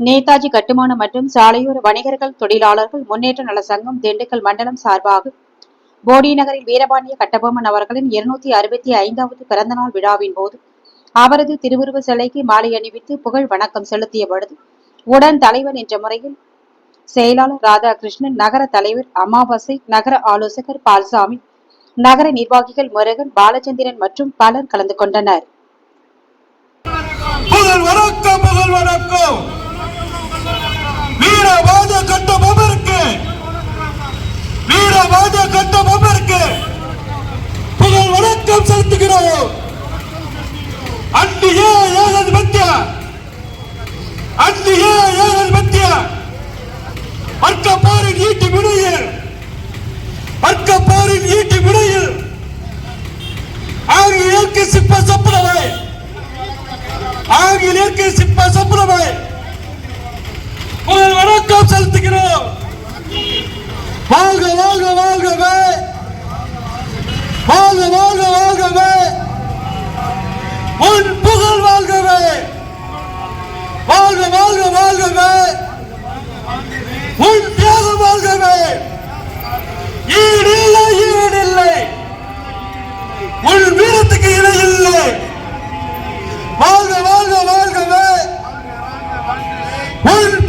நேதாஜி கட்டுமான மற்றும் சாலையோர வணிகர்கள் தொழிலாளர்கள் முன்னேற்ற நல சங்கம் திண்டுக்கல் மண்டலம் சார்பாக போடி நகரில் வீரபாண்டிய கட்டபொம்மன் அவர்களின் இருநூத்தி அறுபத்தி ஐந்தாவது பிறந்தநாள் விழாவின் போது அவரது திருவுருவ சிலைக்கு மாலை அணிவித்து புகழ் வணக்கம் செலுத்திய பொழுது உடன் தலைவர் என்ற முறையில் செயலாளர் ராதாகிருஷ்ணன் நகர தலைவர் அமாவாசை நகர ஆலோசகர் பால்சாமி நகர நிர்வாகிகள் முருகன் பாலச்சந்திரன் மற்றும் பலர் கலந்து கொண்டனர். ஆகிய இயற்கை சிப்ப சொப்பனவை உங்கள் வணக்கம் செலுத்துகிறோம். வாழ்க வாழ்க வாழ்கவே. வாழ்க வாழ்க வாழ்கவே. உன் புகழ் வாழ்கவே. வாழ்க வாழ்க வாழ்கவே. உன் One